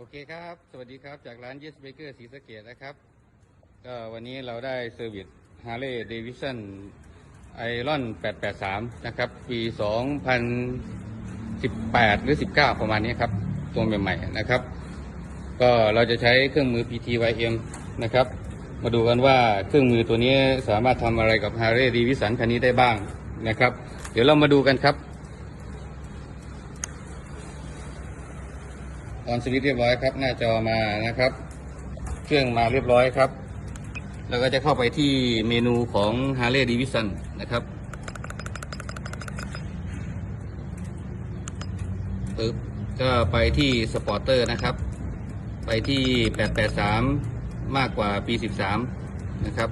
โอเคครับ สวัสดีครับ จากร้าน Yes Baker ศรีสะเกดนะครับ ก็วันนี้เราได้เซอร์วิส Harley Davidson Iron 883 นะครับ ปี 2018 หรือ 19 ประมาณนี้ครับ ตัวใหม่ๆนะครับ ก็เราจะใช้เครื่องมือ PTYM นะครับ มาดูกันว่าเครื่องมือตัวนี้สามารถทำอะไรกับ Harley Davidson คันนี้ได้บ้างนะครับ เดี๋ยวเรามาดูกันครับ ออนสวิตช์เรียบร้อยครับ หน้าจอมานะครับ เครื่องมาเรียบร้อยครับ แล้วก็จะเข้าไปที่เมนูของ Harley Davidson นะครับปึ๊บก็ไปที่สปอร์เตอร์นะครับ ไปที่ 883 มากกว่าปี 13 นะครับ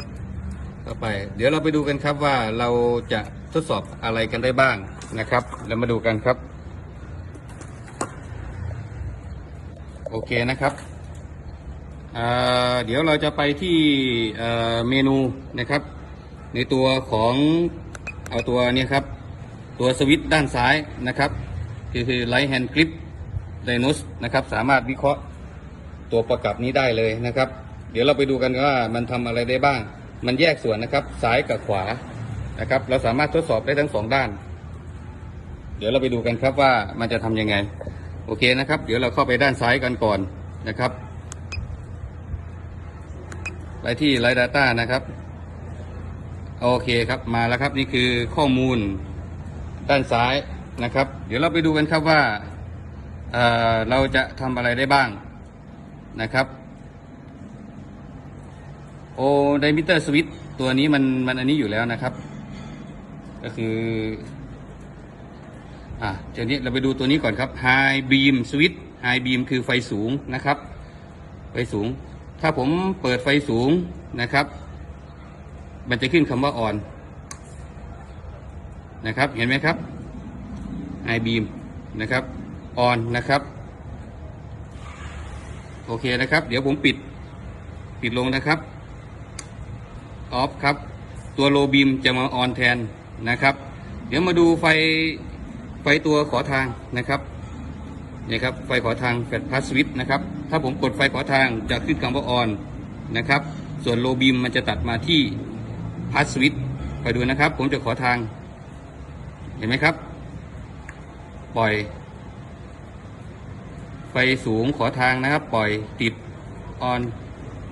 เข้าไป เดี๋ยวเราไปดูกันครับว่าเราจะทดสอบอะไรกันได้บ้างนะครับ แล้วมาดูกันครับ โอเคนะครับอ่าเดี๋ยวเราจะไปที่เเมนูนะครับ ในตัวของเอาตัวนี้ครับ ตัวสวิตช์ด้านซ้ายนะครับคือคือ Light Hand Grip Dynus นะครับ สามารถวิเคราะห์ตัวประกับนี้ได้เลยนะครับ เดี๋ยวเราไปดูกันว่ามันทำอะไรได้บ้าง มันแยกส่วนนะครับ ซ้ายกับขวานะครับ เราสามารถทดสอบได้ทั้งสองด้าน เดี๋ยวเราไปดูกันครับว่ามันจะทำยังไง โอเคนะครับ เดี๋ยวเราเข้าไปด้านซ้ายกันก่อนนะครับ ไปที่ Light Data นะครับ โอเคครับมาแล้วครับนี่คือข้อมูลด้านซ้ายนะครับ เดี๋ยวเราไปดูกันครับว่าเเราจะทำอะไรได้บ้างนะครับโอไดมิเตอร์สวิตตัวนี้มันมันอันนี้อยู่แล้วนะครับ ก็คือ อะเดี๋ยวนี้เราไปดูตัวนี้ก่อนครับ High Beam Switch High Beam คือไฟสูงนะครับ ไฟสูง ถ้าผมเปิดไฟสูงนะครับ มันจะขึ้นคำว่า on นะครับ เห็นไหมครับ High Beam นะครับ on นะครับ โอเคนะครับ เดี๋ยวผมปิด ปิดลงนะครับ off ครับ ตัว low beam จะมา on แทนนะครับ เดี๋ยวมาดูไฟ ฟตัวขอทางนะครับนี่ครับไฟขอทางแฟลชพาสสวิตนะครับ ถ้าผมกดไฟขอทางจะขึ้นคำว่าออนนะครับ ส่วนโลบีมมันจะตัดมาที่พาสสวิตไปดูนะครับ ผมจะขอทาง เห็นไหมครับ ปล่อย ไฟสูงขอทางนะครับ ปล่อยติดออน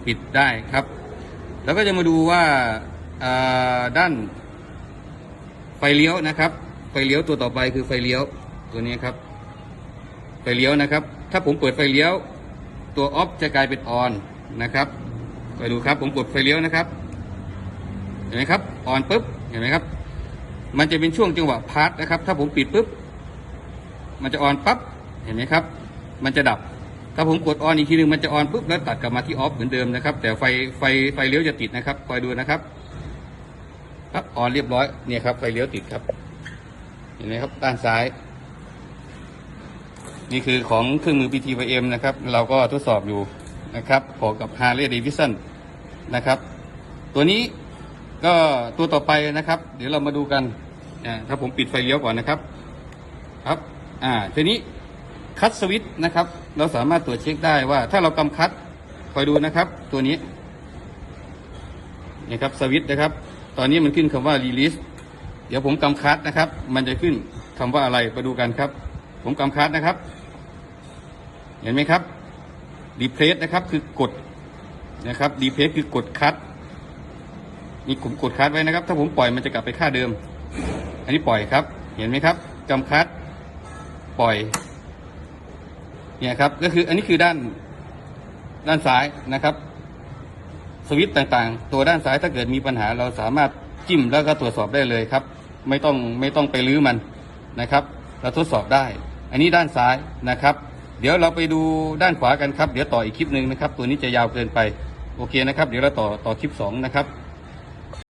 ปิดได้ครับ แล้วก็จะมาดูว่าอ่าด้านไฟเลี้ยวนะครับ ไฟเลี้ยวตัวต่อไปคือไฟเลี้ยวตัวนี้ครับ ไฟเลี้ยวนะครับ ถ้าผมเปิดไฟเลี้ยว ตัวออฟจะกลายเป็นออนนะครับไปดูครับผมกดไฟเลี้ยวนะครับเห็นไหมครับออนปุ๊บเห็นไหมครับ มันจะเป็นช่วงจังหวะพาร์ทนะครับ ถ้าผมปิดปุ๊บมันจะออนปั๊บเห็นไหมครับ มันจะดับ ถ้าผมกดออนอีกทีหนึงมันจะออนปุ๊บแล้วตัดกลับมาที่ออฟเหมือนเดิมนะครับ แต่ไฟไฟไฟเลี้ยวจะติดนะครับคอยดูนะครับครับออนเรียบร้อยเนี่ยครับไฟเลี้ยวติดครับ เห็นไหมครับด้านซ้าย นี่คือของเครื่องมือ PTYM นะครับ เราก็ทดสอบอยู่นะครับพอกับ Harley Davidson นะครับ ตัวนี้ก็ตัวต่อไปนะครับ เดี๋ยวเรามาดูกันถ้าผมปิดไฟเลี้ยวก่อนนะครับ ครับ อ่าทีนี้คัตสวิตนะครับ เราสามารถตรวจเช็คได้ว่า ถ้าเรากำคัดคอยดูนะครับ ตัวนี้นี่ครับสวิตช์นะครับ ตอนนี้มันขึ้นคำว่า release เดี๋ยวผมกำคัดนะครับ มันจะขึ้นคำว่าอะไรไปดูกันครับ ผมกำคัดนะครับ เห็นไหมครับ replace นะครับคือกดนะครับ replace คือกดคัดนี่ผมกดคัดไว้นะครับ ถ้าผมปล่อยมันจะกลับไปค่าเดิม อันนี้ปล่อยครับ เห็นไหมครับกำคัด ปล่อย เนี่ยครับ ก็คืออันนี้คือด้านด้านซ้ายนะครับ สวิตต่างๆ ตัวด้านซ้ายถ้าเกิดมีปัญหาเราสามารถจิ้มแล้วก็ตรวจสอบได้เลยครับ ไม่ต้องไม่ต้องไปรื้อมันนะครับ เราทดสอบได้ อันนี้ด้านซ้ายนะครับ เดี๋ยวเราไปดูด้านขวากันครับ เดี๋ยวต่ออีกคลิปหนึ่งนะครับ ตัวนี้จะยาวเกินไป โอเคนะครับ เดี๋ยวเราต่อต่อคลิปสองนะครับ